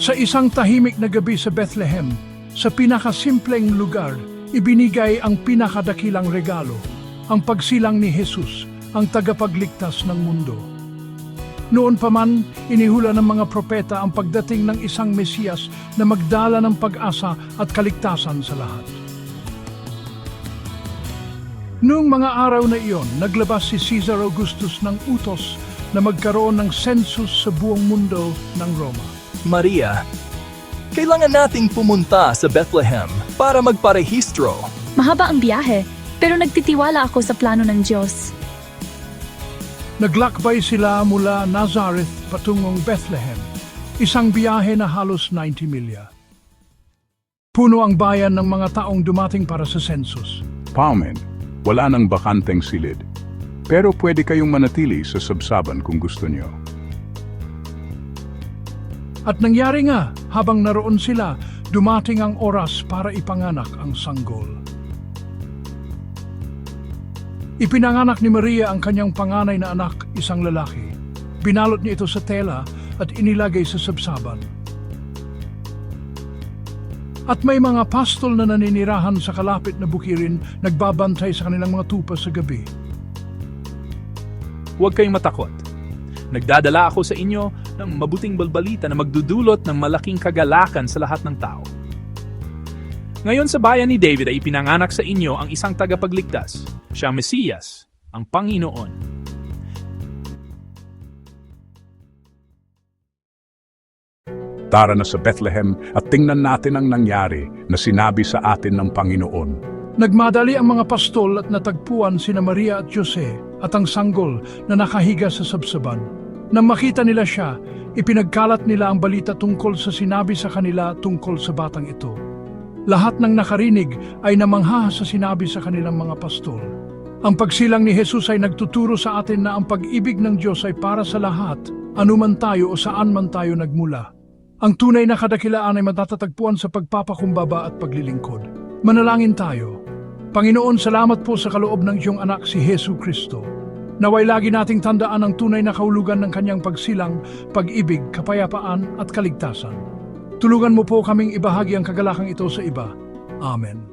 Sa isang tahimik na gabi sa Bethlehem, sa pinakasimpleng lugar, ibinigay ang pinakadakilang regalo, ang pagsilang ni Jesus, ang tagapagligtas ng mundo. Noon pa man, inihula ng mga propeta ang pagdating ng isang Mesiyas na magdala ng pag-asa at kaligtasan sa lahat. Noong mga araw na iyon, naglabas si Caesar Augustus ng utos na magkaroon ng census sa buong mundo ng Roma. Maria, kailangan nating pumunta sa Bethlehem para magparehistro. Mahaba ang biyahe, pero nagtitiwala ako sa plano ng Diyos. Naglakbay sila mula Nazareth patungong Bethlehem, isang biyahe na halos 90 milya. Puno ang bayan ng mga taong dumating para sa census. Paumen, wala nang bakanteng silid. Pero pwede kayong manatili sa sabsaban kung gusto nyo. At nangyari nga, habang naroon sila, dumating ang oras para ipanganak ang sanggol. Ipinanganak ni Maria ang kanyang panganay na anak, isang lalaki. Binalot niya ito sa tela at inilagay sa sabsaban. At may mga pastol na naninirahan sa kalapit na bukirin nagbabantay sa kanilang mga tupa sa gabi. Huwag kayong matakot. Nagdadala ako sa inyo ng mabuting balbalita na magdudulot ng malaking kagalakan sa lahat ng tao. Ngayon sa bayan ni David ay ipinanganak sa inyo ang isang tagapagligtas, siya Mesiyas, ang Panginoon. Tara na sa Bethlehem at tingnan natin ang nangyari na sinabi sa atin ng Panginoon. Nagmadali ang mga pastol at natagpuan sina Maria at Jose at ang sanggol na nakahiga sa sabsaban. Nang makita nila siya, ipinagkalat nila ang balita tungkol sa sinabi sa kanila tungkol sa batang ito. Lahat ng nakarinig ay namangha sa sinabi sa kanilang mga pastol. Ang pagsilang ni Jesus ay nagtuturo sa atin na ang pag-ibig ng Diyos ay para sa lahat, anuman tayo o saan man tayo nagmula. Ang tunay na kadakilaan ay matatatagpuan sa pagpapakumbaba at paglilingkod. Manalangin tayo. Panginoon, salamat po sa kaloob ng iyong anak si Hesu Kristo. Naway lagi nating tandaan ang tunay na kahulugan ng kanyang pagsilang, pag-ibig, kapayapaan at kaligtasan. Tulungan mo po kaming ibahagi ang kagalakang ito sa iba. Amen.